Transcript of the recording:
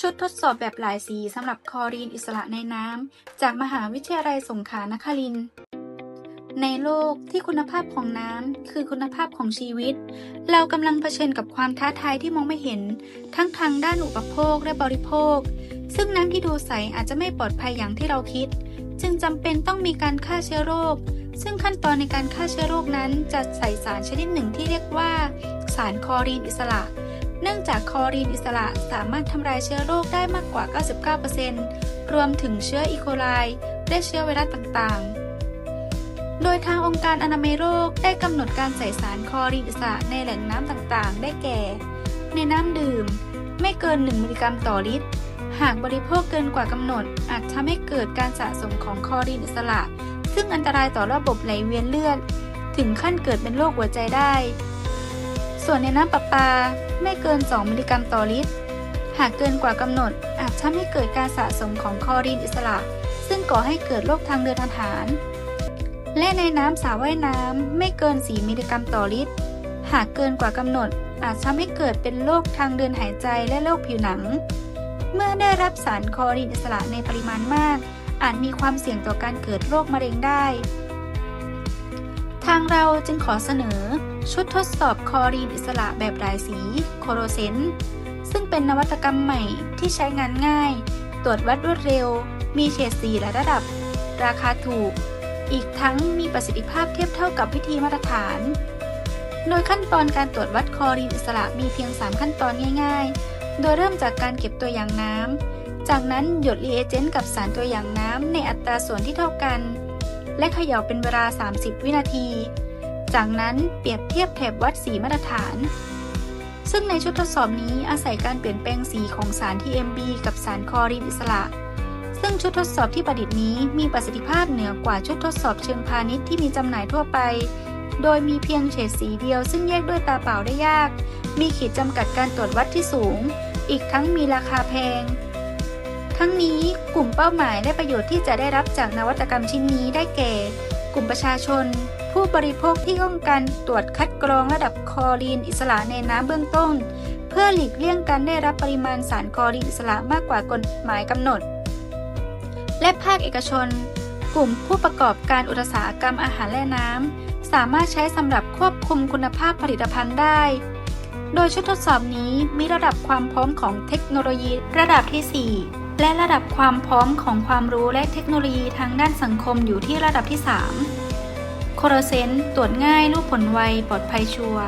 ชุดทดสอบแบบหลายสีสำหรับคอรีนอิสระในน้ำ จากมหาวิทยาลัยสงขลานครินทร์ในโลกที่คุณภาพของน้ำคือคุณภาพของชีวิต เรากำลังเผชิญกับความท้าทายที่มองไม่เห็น ทั้งทางด้านอุปโภคและบริโภค ซึ่งน้ำที่ดูใสอาจจะไม่ปลอดภัยอย่างที่เราคิด จึงจำเป็นต้องมีการฆ่าเชื้อโรค ซึ่งขั้นตอนในการฆ่าเชื้อโรคนั้นจะใส่สารชนิดหนึ่งที่เรียกว่า สารคอรีนอิสระ เนื่องจากคอรีนอิสระสามารถทำลายเชื้อโรคได้มากกว่า 99%รวมถึงเชื้ออีโคไลและเชื้อไวรัสต่างๆ โดยทางองค์การอนามัยโลกได้กำหนดการใส่สารคอรีนอิสระในแหล่งน้ำต่างๆ ได้แก่ ในน้ำดื่ม ไม่เกิน 1 มิลลิกรัมต่อลิตร หากบริโภคเกินกว่ากำหนด อาจทำให้เกิดการสะสมของคอรีนอิสระ ซึ่งอันตรายต่อระบบไหลเวียนเลือด ถึงขั้นเกิดเป็นโรคหัวใจได้ ส่วนในน้ำประปาไม่เกิน 2 มิลลิกรัมต่อลิตร หากเกินกว่ากำหนดอาจทำให้เกิดการสะสมของคลอรีนอิสระ ซึ่งก่อให้เกิดโรคทางเดินอาหาร และในน้ำสระว่ายน้ำไม่เกิน 4 มิลลิกรัมต่อลิตร หากเกินกว่ากำหนดอาจทำให้เกิดเป็นโรคทางเดินหายใจและโรคผิวหนัง เมื่อได้รับสารคลอรีนอิสระในปริมาณมาก อาจมีความเสี่ยงต่อการเกิดโรคมะเร็งได้างเราจึงขอเสนอ ชุดทดสอบคอรีนอิสระแบบหลายสีโคโรเซนซึ่งเป็นนวัตกรรมใหม่ที่ใช้งานง่าย ตรวจวัดรวดเร็ว มีเฉดสีหลายระดับ ราคาถูก อีกทั้งมีประสิทธิภาพเทียบเท่ากับวิธีมาตรฐาน โดยขั้นตอนการตรวจวัดคอรีนอิสระมีเพียง 3 ขั้นตอนง่าย ๆ โดยเริ่มจากการเก็บตัวอย่างน้ำจากนั้นหยดรีเอเจนต์กับสารตัวอย่างน้ำในอัตราส่วนที่เท่ากัน และเขย่าเป็นเวลา 30 วินาที จากนั้นเปรียบเทียบแถบวัดสีมาตรฐาน ซึ่งในชุดทดสอบนี้อาศัยการเปลี่ยนแปลงสีของสาร TMB กับสารคอรีนอิสระ ซึ่งชุดทดสอบที่ประดิษฐ์นี้มีประสิทธิภาพเหนือกว่าชุดทดสอบเชิงพาณิชย์ที่มีจำหน่ายทั่วไป โดยมีเพียงเฉดสีเดียว ซึ่งแยกด้วยตาเปล่าได้ยาก มีขีดจำกัดการตรวจวัดที่สูง อีกทั้งมีราคาแพง ทั้งนี้กลุ่มเป้าหมายและประโยชน์ที่จะได้รับจากนวัตกรรมชิ้นนี้ได้แก่ กลุ่มประชาชน ผู้บริโภคที่ต้องการตรวจคัดกรองระดับคอรีนอิสระในน้ำเบื้องต้น เพื่อหลีกเลี่ยงการได้รับปริมาณสารคอรีนอิสระมากกว่ากฎหมายกำหนด และภาคเอกชน กลุ่มผู้ประกอบการอุตสาหกรรมอาหารและน้ำสามารถใช้สำหรับควบคุมคุณภาพผลิตภัณฑ์ได้โดยชุดทดสอบนี้มีระดับความพร้อมของเทคโนโลยีระดับที่ 4 และระดับความพร้อมของความรู้และเทคโนโลยีทางด้านสังคมอยู่ที่ระดับที่ 3 โคโรเซนตรวจง่ายรูปผลไว ปลอดภัยชัวร์